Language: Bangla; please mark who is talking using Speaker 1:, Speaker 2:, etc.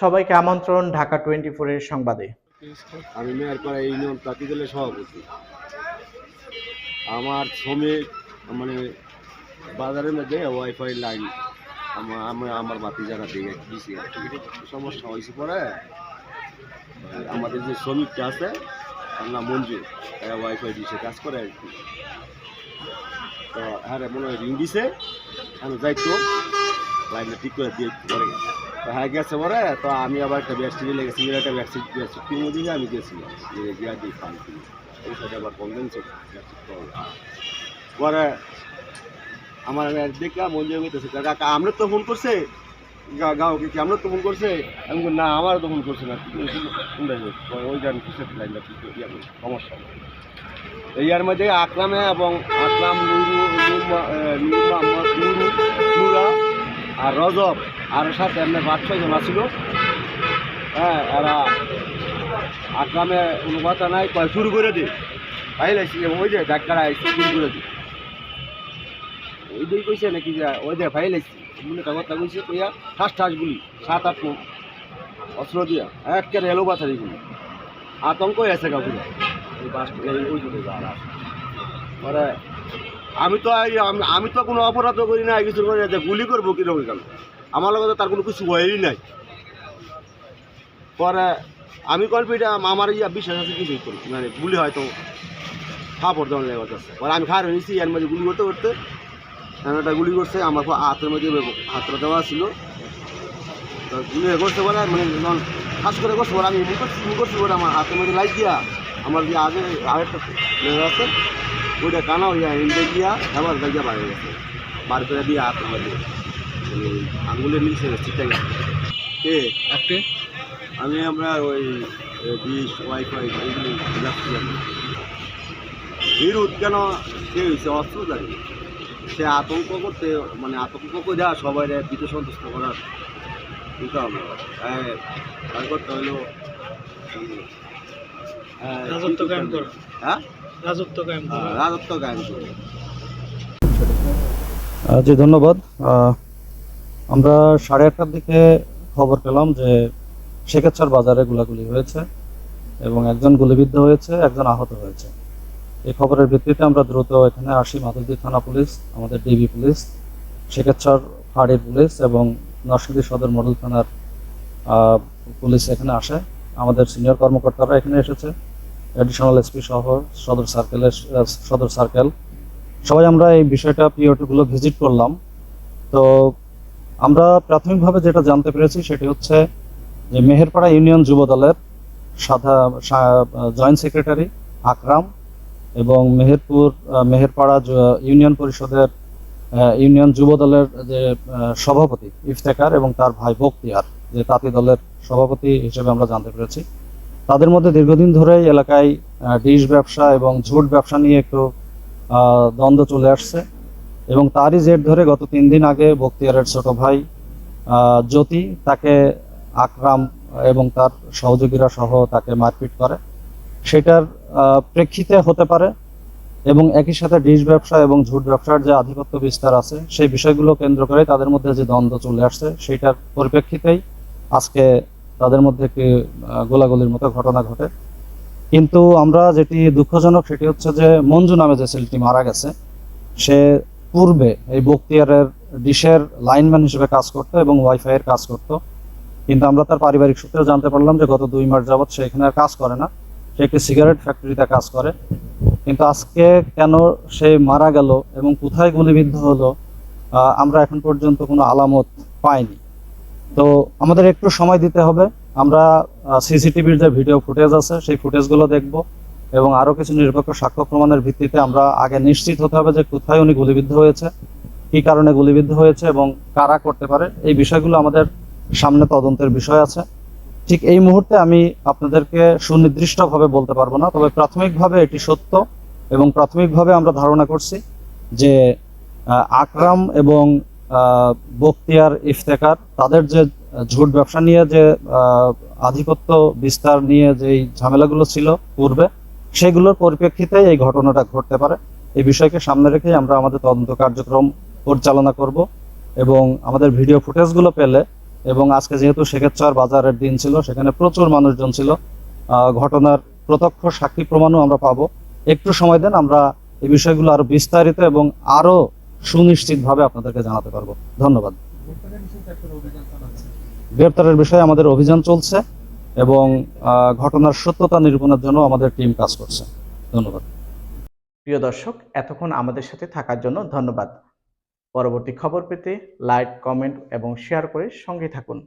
Speaker 1: সবাইকে আমন্ত্রণ ঢাকা টোয়েন্টি এর সংবাদে।
Speaker 2: আমি মেয়রপাড়া ইউনিয়ন দলের সভাপতি। আমার শ্রমিক মানে বাজারের মধ্যে ওয়াইফাই লাইন আমার, আমি, আমার বাতি জায়গা দিয়ে দিয়েছি সমস্যা হয়েছে পরে, আমাদের যে শ্রমিকটা আছে, তার নাম মঞ্জু, তারা ওয়াইফাই দিছে, কাজ করে আর কি। তো হ্যাঁ মনে হয় রিং দিছে, আমি যাইতো লাইনটা ঠিক করে দিয়ে পরে তো হ্যাঁ গেছে পরে। তো আমি আবার একটা ব্যাটসি লেগেছি একটা ব্যাটসি ব্যাটসি কিনে দিয়ে আমি গেছিলাম যে গিয়া দিই পানি কিনে এই সাথে আবার ছিল পরে আমার দেখলাম মন জয় হইতেছে কাকা, আমরা তো ফোন করছে। গাঁওকে কি আমরা তো ফোন করছে? আমি না আমার তো ফোন করছে না। ওই জানি কিসের লাইনটা সমস্যা এই ইয়ার মধ্যে আকরামে এবং আকলাম নুরু নুরা আর রজব আর সাথে এমনি ছয় জন ছিল হ্যাঁ এরা আকরামে কোনো কথা নাই, কয়, শুরু করে দে। পাইলাইছি ওই যে ডাক্তার আইসি, শুরু করে দে। ওই দিন কইছে নাকি যে, ওই যে ফাইলাইছি বলে কথা কইছে কইয়া ঠাস ঠাস গুলি, সাত, আট মুখ অস্ত্র দিয়া, একেবারে এলো বাছারি গুলি। আতঙ্ক আছে কাকুরা। এই বাস ওই দিকে যারা পরে আমি তো আমি- তো কোনো অপরাধ করি না কিছু করি না গুলি করব কীরকম কেন? আমার লগে তো তার কোনো কিছু হয়ই নাই। পরে আমি কনফিডেন্ট আমার ইয়া বিশ্বাস আছে কিছুই করি মানে গুলি হয়তো ফাপড় দেওয়ার লেগে যাচ্ছে পরে আমি খার হয়েছি এর মধ্যে গুলি করতে করতে। একটা গুলি করছে, আমার হাতের মধ্যে হাতটা দেওয়া ছিল। গুলি করতে পারে মানে যখন খাস করে করতে পারে আমি করছি করছি পরে আমার হাতের মধ্যে লাইট দিয়া আমার যে আগে আরেকটা আছে ওইটা কানা হইয়া এমনি গিয়া আবার গিয়া বাইরে গেছে। বার করে দিয়ে হাতের মধ্যে মানে আঙুলের নিচে চিটে গেছে কে?
Speaker 3: আপনি
Speaker 2: আমি আমরা ওই ডিশ ওয়াইফাই এগুলি যাচ্ছি আমি বিরোধ কেন? সে হয়েছে অস্ত্রধারী সে আতঙ্ক করতে মানে আতঙ্ক করে দেওয়া সবাই ভীত সন্তুষ্ট করার চিন্তা হবে হ্যাঁ করতে হইল হ্যাঁ,
Speaker 3: রাজত্ব কায়েম করা।
Speaker 2: হ্যাঁ
Speaker 3: রাজত্ব কায়েম
Speaker 4: জি ধন্যবাদ। আমরা সাড়ে আটটার দিকে খবর পেলাম যে শেখাচ্ছার বাজারে গোলাগুলি হয়েছে এবং একজন গুলিবিদ্ধ হয়েছে একজন আহত হয়েছে। এই খবরের ভিত্তিতে আমরা দ্রুত এখানে আসি মাধবদী থানা পুলিশ আমাদের ডিবি পুলিশ শেখাচ্ছার ফাঁড়ির পুলিশ এবং নরসিংদী সদর মডেল থানার আহ, পুলিশ এখানে আসে। আমাদের সিনিয়র কর্মকর্তারা এখানে এসেছে। অ্যাডিশনাল এসপি সহ সদর সার্কেলের সদর সার্কেল সবাই আমরা এই বিষয়টা পিওটিগুলো ভিজিট করলাম। তো আমরা প্রাথমিকভাবে যেটা জানতে পেরেছি সেটি হচ্ছে যে মেহেরপাড়া ইউনিয়ন যুব দলের সাধা জয়েন্ট সেক্রেটারি আকরাম এবং মেহেরপুর মেহেরপাড়া ইউনিয়ন পরিষদের ইউনিয়ন যুব দলের যে সভাপতি ইফতেকার এবং তার ভাই বক্তিয়ার যে তাঁতি দলের সভাপতি হিসেবে আমরা জানতে পেরেছি। তাদের মধ্যে দীর্ঘদিন ধরেই এলাকায় ডিশ ব্যবসা এবং ঝুট ব্যবসা নিয়ে একটু দ্বন্দ্ব চলে আসছে। এবং তারই জের ধরে গত তিন দিন আগে বক্তিয়ারের ছোট ভাই জ্যোতি তাকে আকরাম এবং তার সহযোগীরা সহ তাকে মারপিট করে। সেটার প্রেক্ষিতে হতে পারে এবং একই সাথে ডিশ ব্যবসা এবং ঝুট ব্যবসার যে আধিপত্য বিস্তার আছে, সেই বিষয়গুলো কেন্দ্র করে তাদের মধ্যে যে দ্বন্দ্ব চলে আসছে, সেটার পরিপ্রেক্ষিতেই আজকে তাদের মধ্যে একটি গোলাগুলির মতো ঘটনা ঘটে। কিন্তু আমরা যেটি দুঃখজনক সেটি হচ্ছে যে মঞ্জু নামে যে ছেলেটি মারা গেছে, সে পূর্বে এই বক্তিয়ারের ডিশের লাইনম্যান হিসেবে কাজ করতো এবং ওয়াইফাই এর কাজ করতো। কিন্তু আমরা তার পারিবারিক সূত্রে জানতে পারলাম যে গত দুই মাস যাবৎ সে এখানে আর কাজ করে না। সে একটি সিগারেট ফ্যাক্টরিতে কাজ করে। কিন্তু আজকে কেন সে মারা গেল এবং কোথায় গুলিবিদ্ধ হলো আমরা এখন পর্যন্ত কোনো আলামত পাইনি। তো আমাদের একটু সময় দিতে হবে। আমরা সিসিটিভির যে ভিডিও ফুটেজ আছে, সেই ফুটেজগুলো দেখব এবং আরও কিছু নিরপেক্ষ সাক্ষ্য প্রমাণের ভিত্তিতে আমরা আগে নিশ্চিত হতে হবে যে কোথায় উনি গুলিবিদ্ধ হয়েছে, কি কারণে গুলিবিদ্ধ হয়েছে এবং কারা করতে পারে। এই বিষয়গুলো আমাদের সামনে তদন্তের বিষয় আছে। ঠিক এই মুহূর্তে আমি আপনাদেরকে সুনির্দিষ্টভাবে বলতে পারব না, তবে প্রাথমিকভাবে এটি সত্য এবং প্রাথমিকভাবে আমরা ধারণা করছি যে আকরাম এবং আহ, বখতিয়ার ইফতেকার তাদের যে ঝুট ব্যবসা নিয়ে যে আধিপত্য বিস্তার নিয়ে যে ঝামেলাগুলো ছিল পূর্বে সেগুলোর পরিপ্রেক্ষিতে এই ঘটনাটা ঘটতে পারে। এই বিষয়কে সামনে রেখে আমরা আমাদের তদন্ত কার্যক্রম পরিচালনা করব এবং আমাদের ভিডিও ফুটেজগুলো পেলে এবং আজকে যেহেতু শেখেরচর বাজারের দিন ছিল সেখানে প্রচুর মানুষজন ছিল ঘটনার প্রত্যক্ষ সাক্ষী প্রমাণও আমরা পাবো। একটু সময় দেন আমরা এই বিষয়গুলো আরও বিস্তারিত এবং আরও সুনিশ্চিতভাবে আপনাদেরকে জানাতে পারব। ধন্যবাদ। গ্রেপ্তারের বিষয়ে আমাদের অভিযান চলছে এবং ঘটনার সত্যতা নিরূপণের জন্য আমাদের টিম কাজ করছে। ধন্যবাদ।
Speaker 1: প্রিয় দর্শক, এতক্ষণ আমাদের সাথে থাকার জন্য ধন্যবাদ। পরবর্তী খবর পেতে লাইক, কমেন্ট এবং শেয়ার করে সঙ্গে থাকুন।